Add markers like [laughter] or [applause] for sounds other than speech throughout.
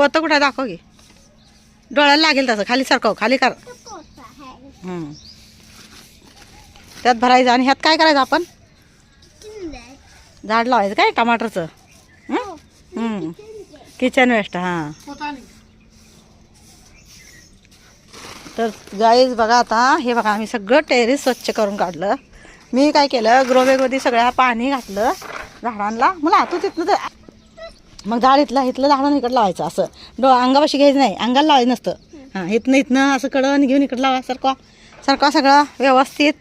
पोतं कुठं दाखव की. डोळ्याला लागेल तसं. खाली सरकव. खाली कर. हम्म. त्यात भरायचं. आणि ह्यात काय करायचं आपण? झाड लावायचं काय? टमाटरचं. हं? Kitchen waste. हां. तर गाईज बघा आता हे बघा आम्ही सगळं टेरेस स्वच्छ करून काढलं. मी काय केलं? ग्रोबेगमध्ये सगळ्या पाणी घातलं झाडांना. मला तू तिथनं तर मग झाड इथलं इथलं झाडानं इकडं लावायचं असं. डो अंगापाशी घ्यायचं नाही अंगाला लावायचं नसतं. हां इथनं इथनं असं कडं घेऊन इकडं लावा सरकवा सरकवा सगळं व्यवस्थित.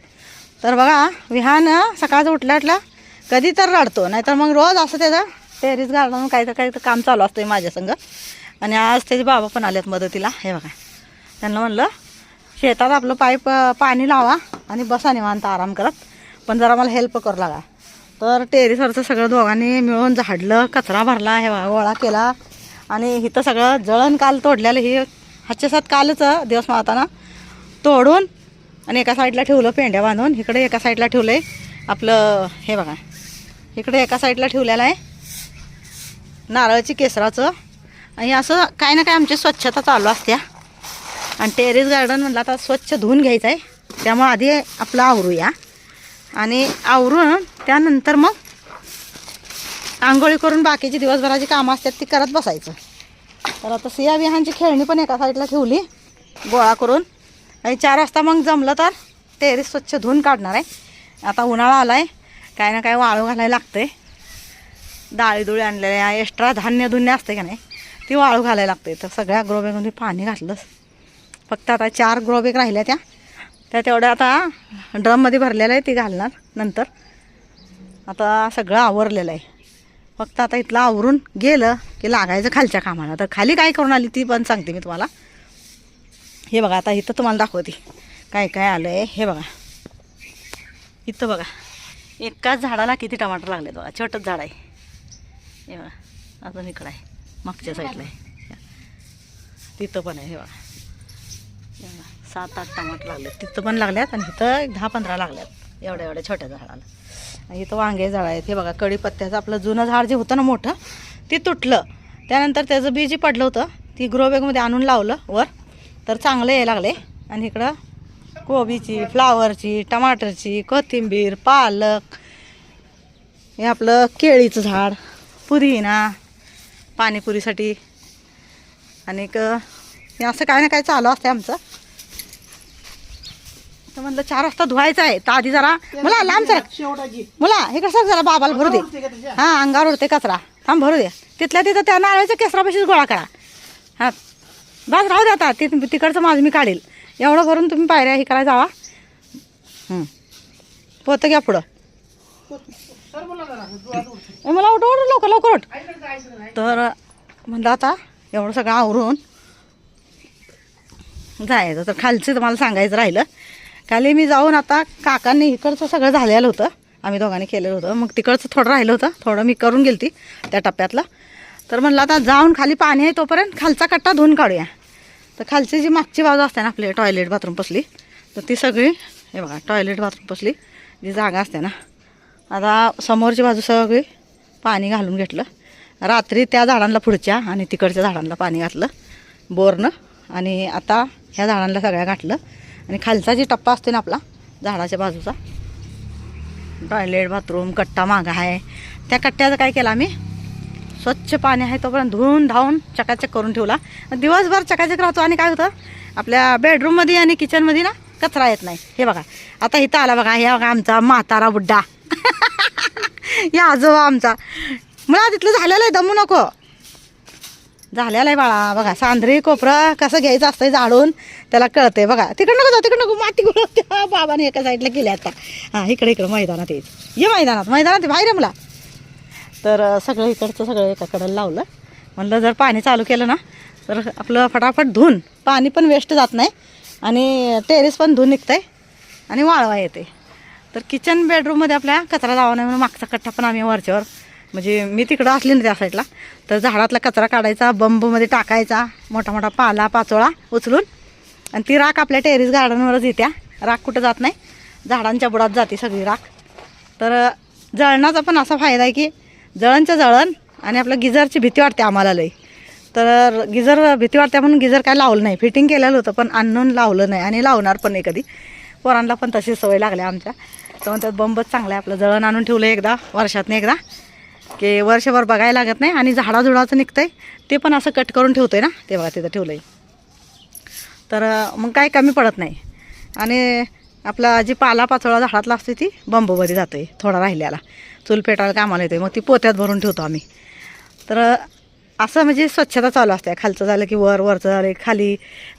तर बघा विहान सकाळचं उठल्या उठल्या कधी तर रडतो नाहीतर मग रोज असं त्याचं टेरिस गार्डन काही तर काही तर काम चालू असतं माझ्या संग. आणि आज त्याचे बाबा पण आलेत मदतीला हे बघा. त्यांना म्हणलं शेतात आपलं पाईप पाणी लावा आणि बसा निवांत आराम करत. पण जरा मला हेल्प करू लागा. तर टेरेसवरचं सगळं दोघांनी मिळून झाडलं कचरा भरला हे गोळा केला. आणि इथं सगळं जळण काल तोडलेलं हे हातच्या सात कालच दिवस मावताना तोडून आणि एका साईडला ठेवलं पेंड्या बांधून. इकडे एका साईडला ठेवलं आहे आपलं हे बघा. इकडे एका साईडला ठेवलेलं आहे नारळाची केसराचं. आणि असं काय ना काय आमची स्वच्छता चालू असत्या. आणि टेरेस गार्डन म्हटलं आता स्वच्छ धुवून घ्यायचं आहे त्यामुळं आधी आपलं आवरूया. आणि आवरून त्यानंतर मग आंघोळी करून बाकीची दिवसभराची कामं असतात ती करत बसायचं. तर आता सिया बिहांची खेळणी पण एका साईडला ठेवली गोळा करून. आणि चार वाजता मग जमलं तर टेरेस स्वच्छ धुवून काढणार आहे. आता उन्हाळा आला आहे काय ना काय वाळू घालायला लागते डाळीदुळी आणलेल्या एक्स्ट्रा धान्य धुन्य असते का नाही ती वाळू घालायला लागते तर सगळ्या ग्रोबॅगमध्ये पाणी घातलंच फक्त आता चार ग्रोबॅग राहिल्या त्या. त्या तेवढ्या आता ड्रममध्ये भरलेलं आहे ती घालणार नंतर. आता सगळं आवरलेलं आहे. फक्त आता इथलं आवरून गेलं की लागायचं खालच्या कामाला. तर खाली काय करून आली ती पण सांगते मी तुम्हाला. हे बघा आता इथं तुम्हाला दाखवते. काय काय आलं आहे हे बघा. इथं बघा. एकाच झाडाला किती टमाटर लागले बघा. छोटंच झाड आहे. हे बघा. अजून इकडं आहे. मागच्या साईडला आहे. तिथं पण आहे हे बघा, सात आठ टमाटर लागले तिथं पण लागल्यात आणि इथं एक दहा पंधरा लागल्यात. एवढ्या एवढ्या छोट्या झाडाला. आणि इथं वांगे झाड आहेत. हे बघा कढीपत्त्याचं आपलं जुनं झाड जे होतं ना मोठं ते तुटलं. त्यानंतर त्याचं बी जे पडलं होतं ती ग्रोबॅगमध्ये आणून लावलं वर. तर चांगलं यायला लागले. आणि इकडं कोबीची फ्लावरची टमाटरची कोथिंबीर पालक हे आपलं केळीचं झाड पुदिना पाणीपुरीसाठी. आणि हे असं काय ना काय चालू असतं आमचं. तर म्हणलं चार वाजता धुवायचं आहे. तर आधी जरा मला लांब सर मला हे कसं जरा बाबाला भरू दे. हां अंगावर उडते कचरा. थांब भरू दे. तिथल्या तिथं त्या नारळाच्या केसरापाशीच गोळा करा. हां. बस राहू दे आता. ति तिकडचं माझं मी काढेल. एवढं भरून तुम्ही पायऱ्या हे करायला जावा. हं. पोतं घ्या पुढं. मला उठ उठ लवकर लवकर उठ. तर म्हणलं आता एवढं सगळं आवरून जायचं. तर खालचं तुम्हाला सांगायचं राहिलं. खाली मी जाऊन आता काकांनी इकडचं सगळं झालेलं होतं. आम्ही दोघांनी केलेलं होतं. मग तिकडचं थोडं राहिलं होतं. थोडं मी करून गेलती त्या टप्प्यातलं. तर म्हणलं आता जाऊन खाली पाणी आहे तोपर्यंत खालचा कट्टा धुवून काढूया. तर खालची जी मागची बाजू असते ना आपली टॉयलेट बाथरूम पसली तर ती सगळी हे बघा टॉयलेट बाथरूम पसली जी जागा असते ना आता समोरची बाजू सगळी पाणी घालून घेतलं. रात्री त्या झाडांना पुढच्या आणि तिकडच्या झाडांना पाणी घातलं बोरनं आणि आता ह्या झाडांना सगळ्या घातलं. आणि खालचा जी टप्पा असतो ना आपला झाडाच्या बाजूचा टॉयलेट बाथरूम कट्टा मागा आहे. त्या कट्ट्याचं काय केलं आम्ही? स्वच्छ पाणी आहे तोपर्यंत धुवून धावून चकाचक करून ठेवला. दिवसभर चकाचक राहतो आणि काय होतं? आपल्या बेडरूममध्ये आणि किचनमध्ये ना कचरा येत नाही. हे बघा आता इथं आला बघा हे बघा आमचा म्हातारा बुड्डा या [laughs] आजोबा आमचा. मला तिथलं झालेलं आहे दमू नको. झालेला आहे बाळा. बघा सांद्री कोपरं कसं घ्यायचं असतं जाळून त्याला कळतंय. बघा तिकडं नको जा तिकडं नको. माती गोळते बाबाने एका साईडला केली आता. हां इकडे इकडं मैदानात येईल ये मैदानात मैदानात बाहेर मला. तर सगळं इकडचं सगळं एकाकडं लावलं. म्हणलं जर पाणी चालू केलं ना तर आपलं फटाफट धुवून पाणी पण वेस्ट जात नाही. आणि टेरेस पण धुवून निघतंय. आणि वाळवा येते तर किचन बेडरूममध्ये आपल्या कचरा जावा नाही म्हणून मागचा कट्टा पण आम्ही वरच्यावर म्हणजे मी तिकडं असली ना त्या साईडला तर झाडातला कचरा काढायचा बंबमध्ये टाकायचा मोठा मोठा पाला पाचोळा उचलून आणि ती राख आपल्या टेरिस गार्डनवरच येत्या. राख कुठं जात नाही झाडांच्या बुडात जाते सगळी राख. तर जळणाचा पण असा फायदा आहे की जळणचं जळण आणि आपलं गिझरची भीती वाटते आम्हाला लई. तर गिझर भीती वाटते म्हणून गिझर काय लावलं नाही. फिटिंग केलेलं होतं पण आणून लावलं नाही आणि लावणार पण नाही कधी. पोरांना पण तशी सवय लागली आमच्या. तर म्हणतात बंबच चांगलं आहे आपलं जळण आणून ठेवलं एकदा वर्षातनं एकदा. की वर्षभर बघायला लागत नाही आणि झाडाझुडाचं निघतंय ते पण असं कट करून ठेवतोय ना? ते बघा तिथं ठेवलं आहे तर मग काय कमी पडत नाही. आणि आपला जी पाला पाचोळा झाडातला असते ती बंबोमध्ये जातो आहे थोडा राहिल्याला चूल पेटायला कामाला येते मग ती पोत्यात भरून ठेवतो आम्ही. तर असं म्हणजे स्वच्छता चालू असते. खालचं झालं की वर वरचं झालं खाली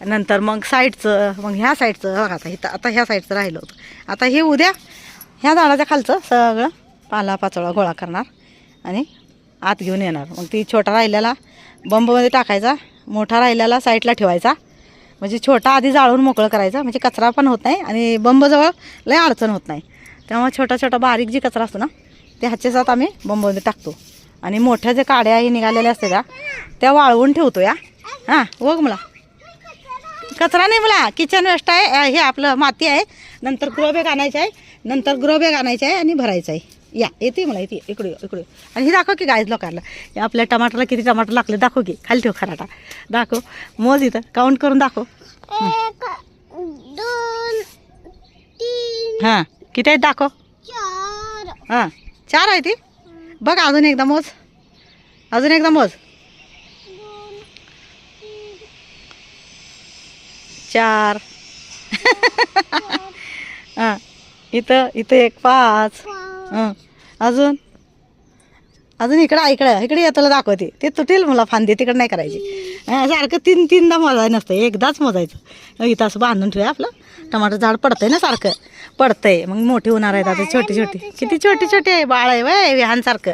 नंतर मग साईडचं मग ह्या साईडचं. बघा आता इथं आता ह्या साईडचं राहिलं होतं. आता हे उद्या ह्या झाडाच्या खालचं सगळं पाला पाचोळा गोळा करणार. आणि आत घेऊन येणार. मग ती छोटा राहिलेला बंबमध्ये टाकायचा मोठा राहिलेला साईडला ठेवायचा. म्हणजे छोटा आधी जाळून मोकळं करायचा म्हणजे कचरा पण होत नाही आणि बंबजवळ लय अडचण होत नाही. त्यामुळे छोटा छोटा बारीक जी कचरा असतो ना ते ह्याच्यासात आम्ही बंबमध्ये टाकतो. आणि मोठ्या जे काड्या हे निघालेल्या असते त्या त्या वाळवून ठेवतो या. हां बघ मला. कचरा नाही मला. किचन वेस्ट आहे. हे आपलं माती आहे. नंतर ग्रो बॅग आणायचं आहे. नंतर ग्रो बॅग आणायचं आहे आणि भरायचं आहे. या येते मला येते. इकडे इकडे. आणि हे दाखव की गायज लोकांना. आपल्या टमाटरला किती टमाटर लागले दाखव की. खाली ठेव खराटा. दाखव. मोज इथं. काउंट करून दाखव. हां. किती आहेत दाखव. चार. हां. चार आहे ती बघ अजून एकदा मोज. अजून एकदा मोज. चार. [laughs] हां. इथं इथं एक पाच. हं. अजून? अजून इकडं इकडं इकडे येताला दाखवते. ते तुटेल मला फांदी तिकडं नाही करायची. सारखं तीन तीनदा मोजायचं नसतं एकदाच मोजायचं. इथं असं बांधून ठेवूया आपलं. टमाटर झाड पडतंय ना सारखं. पडतंय. मग मोठी होणार आहेत आता छोटी छोटी. किती छोटी छोटी आहे बाळ आहे वय विहानसारखं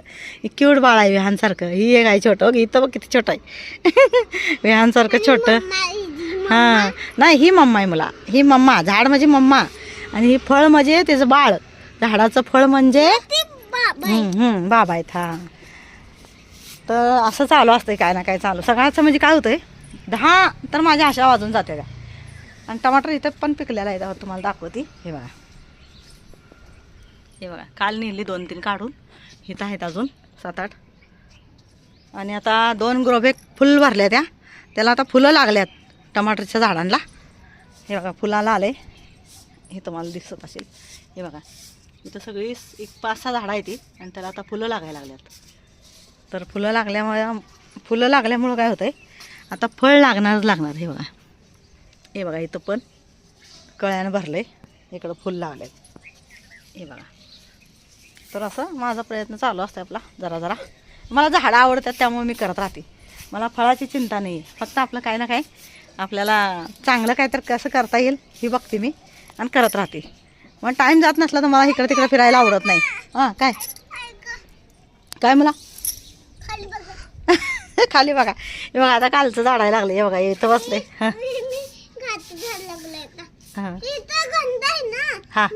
क्यूट बाळ आहे विहानसारखं ही एक आहे छोटं. बघ इथं बघ किती छोटं आहे. [laughs] विहानसारखं छोटं. हां. नाही ही मम्मा आहे मला. ही मम्मा. झाड म्हणजे मम्मा. आणि ही फळ म्हणजे त्याचं बाळ. झाडाचं फळ म्हणजे? बाबा आहेत हा तर असं चालू असतंय काय ना काय चालू. सगळ्याचं म्हणजे काय होतंय? दहा तर माझ्या आशा वाजून जाते त्या आणि टमाटर इथं पण पिकलेला आहे तुम्हाला दाखवते. हे बघा. हे बघा काल नेली दोन तीन काढून. इथं आहेत अजून सात आठ. आणि आता दोन ग्रोबेक फुल भरल्या त्या. त्याला आता फुलं लागल्यात टमाटरच्या झाडांना. हे बघा फुलाला आले हे तुम्हाला दिसत असेल. हे बघा. इथं सगळी एक पाच सहा झाडं आहेत ती आणि त्याला आता फुलं लागायला लागल्यात. तर फुलं लागल्यामुळे फुलं लागल्यामुळं काय होतंय? आता फळ लागणारच लागणार हे बघा. हे बघा इथं पण कळ्यानं भरलं आहे इकडं फुल लागलं हे बघा. तर असं माझा प्रयत्न चालू असतो आपला जरा जरा. मला झाडं आवडतात त्यामुळे मी करत राहते. मला फळाची चिंता नाही आहे फक्त आपलं काय ना काय आपल्याला चांगलं काय तर कसं करता येईल ही बघते मी आणि करत राहते. मग टाईम जात नसला तर मला इकडं तिकडं फिरायला आवडत नाही. हां काय? काय मला? [laughs] खाली बघा. बघा हे बघा आता कालचं झाडायला लागले हे बघा इथं बसले हां. हां.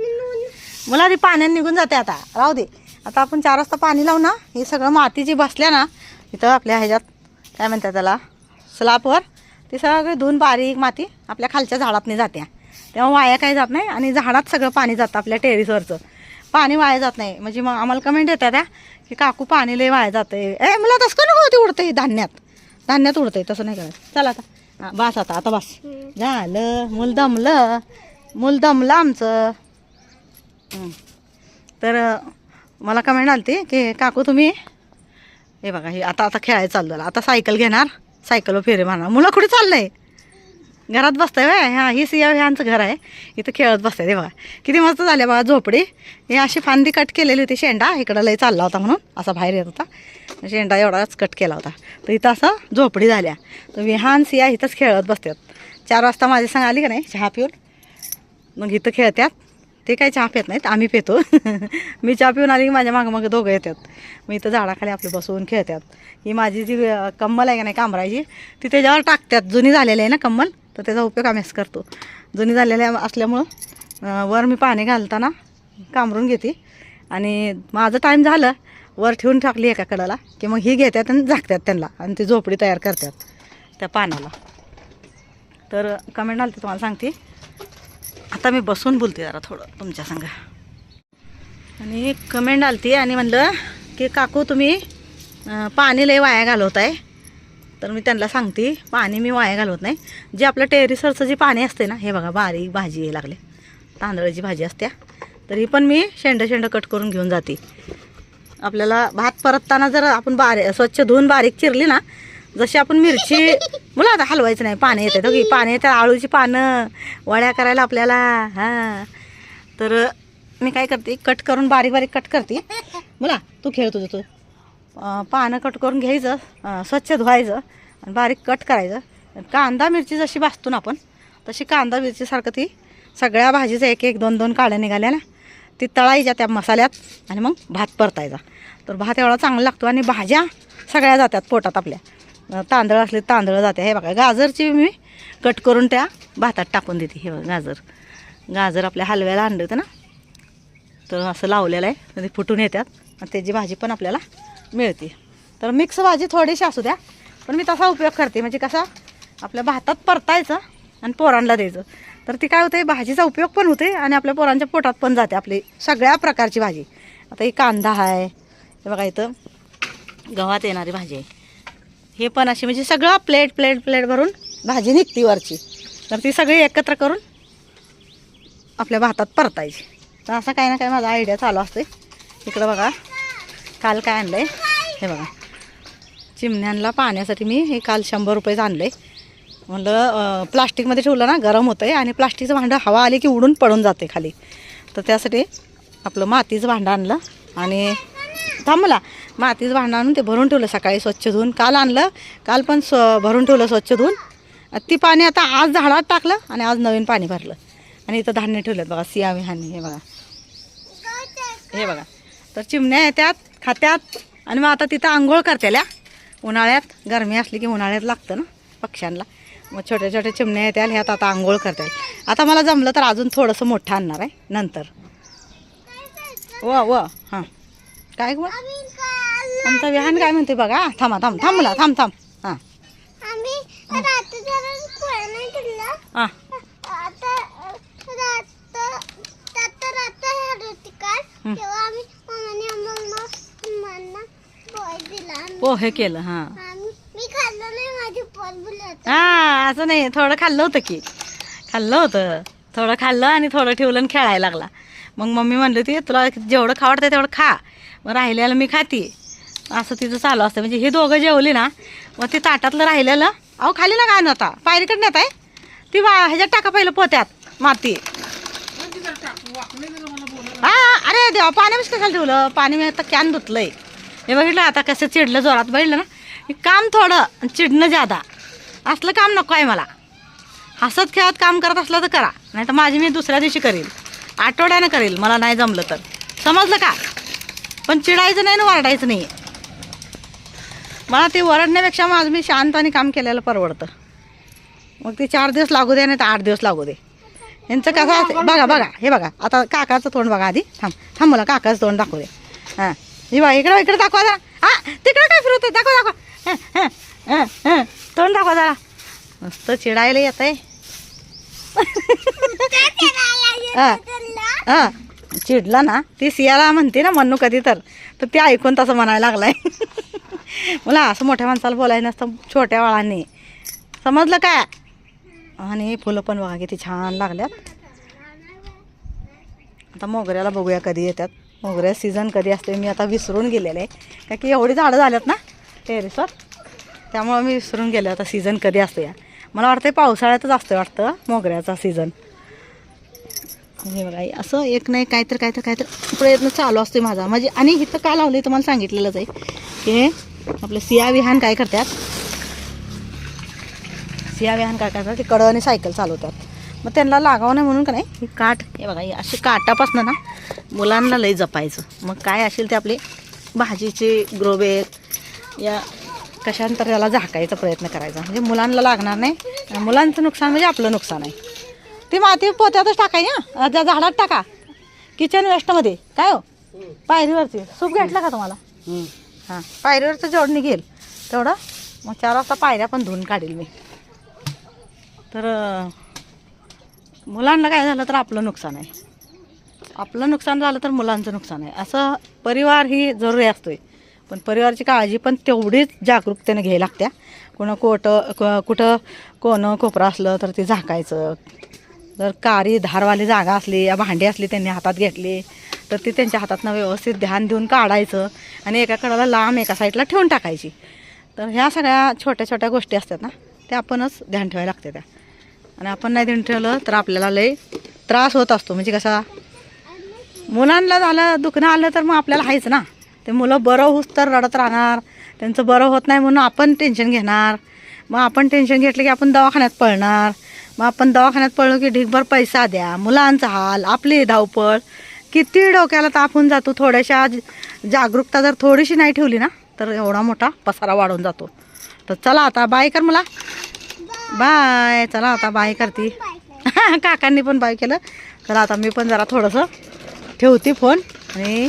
मला ती पाण्यात निघून जाते आता. राहू दे. आता आपण चार वाजता पाणी लावू ना. हे सगळं माती जी बसल्या ना इथं आपल्या ह्याच्यात काय म्हणतात त्याला स्लापवर ती सगळी धुवून बारीक माती आपल्या खालच्या झाडातनी जाते तेव्हा वाया काही जात नाही आणि झाडात सगळं पाणी जातं आपल्या टेरिसवरचं. पाणी वाया जात नाही. म्हणजे मग आम्हाला कमेंट येतात त्या की काकू पाणी लय वाया जातं ए मला तसं का नको? ते उडते धान्यात. धान्यात उडते तसं नाही करायचं. चला आता. हां बस आता आता बस. झालं मूल दमलं. मूल दमलं आमचं. तर मला कमेंट आलती की काकू तुम्ही? हे बघा हे आता आता खेळायला चालू झालं आता सायकल घेणार. सायकलवर फेरे मारणार. मुलं कुठे चाललं आहे घरात बसताय व्हय हां ही सिया ह्यांचं घर आहे. इथं खेळत बसताय ते बघा. किती मस्त झाले बघा झोपडी. हे अशी फांदी कट केलेली होती शेंडा. इकडं लय चालला होता म्हणून. असा बाहेर येत होता. शेंडा एवढाच कट केला होता. तर इथं असं झोपडी झाल्या. तर विहान सिया इथंच खेळत बसतात चार वाजता माझ्या संग आली का नाही? चहा पिऊन. मग इथं खेळतात ते काही चहा पित नाहीत. आम्ही पितो. [laughs] मी चहा पिऊन आली की माझ्या मागं मागं दोघं येतात मग इथं झाडाखाली आपले बसवून खेळतात ही माझी जी कंबल कम्मल आहे का नाही कांबराची ती त्याच्यावर टाकतात जुनी झालेली आहे ना कम्मल तर त्याचा उपयोग आम्हीच करतो. जुनी झालेल्या असल्यामुळं वर मी पाणी घालताना कामरून घेते. आणि माझं टाईम झालं वर ठेवून टाकली एका कडाला की मग ही घेतात आणि झाकतात त्यांना आणि ती झोपडी तयार करतात त्या पानाला तर कमेंट आली तुम्हाला सांगते. आता मी बसून बोलते जरा थोडं तुमच्या संग. आणि कमेंट आलती आणि म्हणलं की काकू तुम्ही पाणी लय वाया घालवत आहे तर मी त्यांना सांगते पाणी मी वाया घालवत नाही. जे आपलं टेरिसरचं जे पाणी असते ना हे बघा बारीक भाजी हे लागले. तांदळाची भाजी असते तरी पण मी शेंड शेंड कट करून घेऊन जाते. आपल्याला भात परतताना जर आपण बारीक स्वच्छ धुवून बारीक चिरली ना जशी आपण मिरची मुला आता हलवायचं नाही पाणी येते की पाणी येते आळूची पानं वड्या करायला आपल्याला हां. तर मी काय करते कट करून बारीक बारीक कट करते. मुला तू खेळ तुझं तू. पानं कट करून घ्यायचं स्वच्छ धुवायचं आणि बारीक कट करायचं. कांदा मिरची जशी भाजतो ना आपण तशी कांदा मिरचीसारखं ती सगळ्या भाजीचं एक एक दोन दोन काळ्या निघाल्या ना ती तळायच्या त्या मसाल्यात आणि मग भात परतायचा. तर भात एवढा चांगला लागतो आणि भाज्या सगळ्या जातात पोटात आपल्या. तांदळ असले तांदळ जाते. हे बघा गाजरची मी कट करून त्या भातात टाकून देते. हे बघा गाजर. गाजर आपल्या हलव्याला आणलं होतं ना? तर असं लावलेलं आहे. तर ते फुटून येतात. आणि त्याची भाजी पण आपल्याला मिळते. तर मिक्स भाजी थोडीशी असू द्या पण मी तसा उपयोग करते. म्हणजे कसा आपल्या भातात परतायचं आणि पोरांना द्यायचं. तर ती काय होते भाजीचा उपयोग पण होते आणि आपल्या पोरांच्या पोटात पण जाते आपली सगळ्या प्रकारची भाजी. आता ही कांदा आहे हे बघा इथं गव्हात येणारी भाजी आहे. हे पण अशी म्हणजे सगळं प्लेट प्लेट प्लेट भरून भाजी निघती वरची. तर ती सगळी एकत्र करून आपल्या भातात परतायची. तर असं काही ना काही माझा आयडिया चालू असते इकडं बघा. काल काय आणलं आहे हे बघा. चिमण्यांना पाण्यासाठी मी हे काल शंभर रुपयेच आणलं आहे म्हणलं प्लास्टिकमध्ये ठेवलं ना गरम होतं आहे आणि प्लास्टिकचं भांडं हवा आली की उडून पडून जाते खाली. तर त्यासाठी आपलं मातीचं भांडं आणलं आणि थांबला मातीचं भांडं आणून ते भरून ठेवलं सकाळी स्वच्छ धुवून. काल आणलं काल पण स्व भरून ठेवलं स्वच्छ धुवून. ती पाणी आता आज झाडात टाकलं आणि आज नवीन पाणी भरलं. आणि इथं धान्य ठेवलं बघा सियामी हानी हे बघा. हे बघा. तर चिमण्या येतात खात्यात. आणि मग आता तिथं आंघोळ करतेल्या. उन्हाळ्यात गरमी असली की उन्हाळ्यात लागतं ना पक्ष्यांना मग छोट्या छोट्या चिमण्या येत्या ह्यात आता आंघोळ करता. आता मला जमलं तर अजून थोडंसं मोठं आणणार आहे नंतर. व व हां. काय गं? आमचा विहान काय म्हणते बघा? थांबा थांब थांब मुला थांब थांब. हां. हां. हं. काल तेव्हा आम्ही मम्मीने मम्मा पोळ दिला आम्ही पोहे केलं हां. मी खाल्लं नाही माझी पोट बुलत. हां असं नाही थोडं खाल्लं होतं की. खाल्लं होतं. थोडं खाल्लं आणि थोडं ठेवलं आणि खेळायला लागला. मग मम्मी म्हणली ती तुला जेवढं खावडतं तेवढं खा. मग राहिलेलं मी खाती. असं तिचं चालू असतं. म्हणजे हे दोघं जेवली ना मग ते ताटातलं राहिलेलं अहो खाली ना काय नव्हता पायरीकडे नेत आहे ती वा ह्याच्यात टाका पहिलं पोत्यात माती. हा अरे देवा पाणी मिस कशाला ठेवलं. पाणी मी आता कॅन धुतलंय. हे बघितलं आता कसं चिडलं जोरात बघितलं ना? हे काम थोडं आणि चिडणं जादा असलं काम नको आहे मला. हसत खेळत काम करत असलं तर करा. नाही तर माझी मी दुसऱ्या दिवशी करील. आठवड्यानं करेल मला नाही जमलं तर. समजलं का? पण चिडायचं नाही ना वरडायचं नाही मला ते वरडण्यापेक्षा माझं मी शांताने काम केलेलं परवडतं. मग ते चार दिवस लागू दे नाही तर आठ दिवस लागू दे. यांचं कसं असते बघा बघा. हे बघा. आता काकाचं तोंड बघा आधी. थांब. थांब मला काकाचं तोंड दाखवू दे. हां. हे बघा इकडं इकडे दाखवा जरा. हा तिकडं काय फिरवते दाखवा दाखवा. तोंड दाखवा जरा. मस्त चिडायला येत आहे हा. चिडला ना ती सियाला म्हणते ना म्हणू कधी तर तर ते ऐकून तसं म्हणायला लागलाय. मला असं मोठ्या माणसाला बोलायचं नसतं छोट्या बाळांनी. समजलं काय आणि फुलं पण बघा किती छान लागल्यात. आता मोगऱ्याला बघूया कधी येतात. मोगऱ्या सीझन कधी असते मी आता विसरून गेलेले. आहे का की एवढी झाडं झाल्यात ना टेरेसवर त्यामुळं मी विसरून गेले आता सीझन कधी असतो या मला वाटतं पावसाळ्यातच असतं वाटतं मोगऱ्याचा सीझन हे बघा असं एक नाही काहीतरी काहीतरी काहीतरी प्रयत्न चालू असतो माझा. म्हणजे आणि इथं का लावलं आहे तुम्हाला सांगितलेलंच आहे. की आपलं सिया विहान काय करतात? सिया विहान काय करतात? ते कडं आणि सायकल चालवतात. मग त्यांना लागावं नाही म्हणून का नाही? ही काठ हे बघा ही अशी काटापासनं ना मुलांना लई जपायचं. मग काय असेल ते आपले भाजीचे ग्रोबेग या कशानंतर त्याला झाकायचा प्रयत्न करायचा. म्हणजे मुलांना लागणार नाही आणि मुलांचं नुकसान म्हणजे आपलं नुकसान आहे. ती माती पोत्यातच टाकाय ना त्या झाडात टाका. किचन वेस्टमध्ये काय हो? पायरीवरची सूप घेतलं का तुम्हाला? हां. पायरीवरचं जेवढं निघेल तेवढं. मग चार वाजता पायऱ्या पण धुवून काढेल मी. तर मुलांना काय झालं तर आपलं नुकसान आहे. आपलं नुकसान झालं तर मुलांचं नुकसान आहे. असं परिवार ही जरुरी असतोय. पण परिवाराची काळजी पण तेवढीच जागरूकतेने घ्यायला लागत्या. कुणं कोटं क- कुठं कोणं कोपरं असलं तर ते झाकायचं. जर कारी धारवाली जागा असली या भांडी असली त्यांनी हातात घेतली तर ती त्यांच्या हातातनं व्यवस्थित ध्यान देऊन काढायचं आणि एका कडाला लांब एका साईडला ठेवून टाकायची. तर ह्या सगळ्या छोट्या छोट्या गोष्टी असतात ना त्या आपणच ध्यान ठेवायला लागते त्या. आणि आपण नाही देऊन ठेवलं तर आपल्याला लय त्रास होत असतो. म्हणजे कसा मुलांना झालं दुखणं आलं तर मग आपल्याला आहेच ना. ते मुलं बरं होऊस तर रडत राहणार. त्यांचं बरं होत नाही म्हणून आपण टेन्शन घेणार. मग आपण टेन्शन घेतलं की आपण दवाखान्यात पळणार. मग आपण दवाखान्यात पळलो की ढीगभर पैसा द्या. मुलांचा हाल आपली धावपळ. किती डोक्याला तापून जातो. थोड्याशा जागरूकता जर थोडीशी नाही ठेवली ना तर एवढा मोठा पसारा वाढून जातो. तर चला आता बाय कर मला. बाय. चला आता बाय करते. [laughs] काकांनी पण बाय केलं. चला आता मी पण जरा थोडंसं ठेवते फोन. आणि